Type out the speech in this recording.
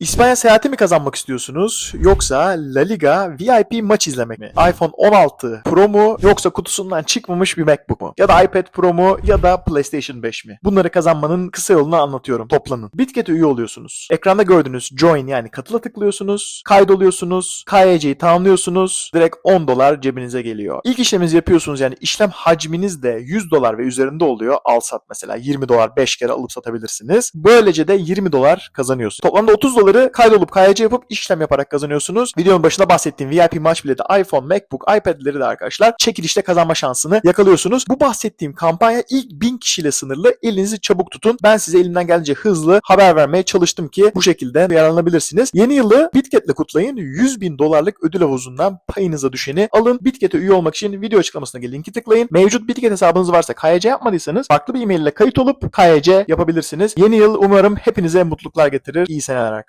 İspanya seyahati mi kazanmak istiyorsunuz yoksa La Liga VIP maç izlemek mi? iPhone 16 Pro mu yoksa kutusundan çıkmamış bir MacBook mu? Ya da iPad Pro mu ya da PlayStation 5 mi? Bunları kazanmanın kısa yolunu anlatıyorum. Toplanın. Bitget'e üye oluyorsunuz. Ekranda gördüğünüz join yani katıla tıklıyorsunuz. Kaydoluyorsunuz. KYC'yi tamamlıyorsunuz. Direkt 10 dolar cebinize geliyor. İlk işleminizi yapıyorsunuz yani işlem hacminiz de 100 dolar ve üzerinde oluyor. Al sat mesela 20 dolar 5 kere alıp satabilirsiniz. Böylece de 20 dolar kazanıyorsunuz. Toplamda 30 doları kaydolup KYC yapıp işlem yaparak kazanıyorsunuz. Videonun başında bahsettiğim VIP maç bileti iPhone, MacBook, iPad'leri de arkadaşlar çekilişte kazanma şansını yakalıyorsunuz. Bu bahsettiğim kampanya ilk 1000 kişiyle sınırlı. Elinizi çabuk tutun. Ben size elimden gelince hızlı haber vermeye çalıştım ki bu şekilde yararlanabilirsiniz. Yeni yılı Bitget'le kutlayın. 100 bin dolarlık ödül havuzundan payınıza düşeni alın. Bitget'e üye olmak için video açıklamasındaki linki tıklayın. Mevcut Bitget hesabınız varsa KYC yapmadıysanız farklı bir email ile kayıt olup KYC yapabilirsiniz. Yeni yıl umarım hepinize mutluluklar getirir. İyi seneler arkadaşlar.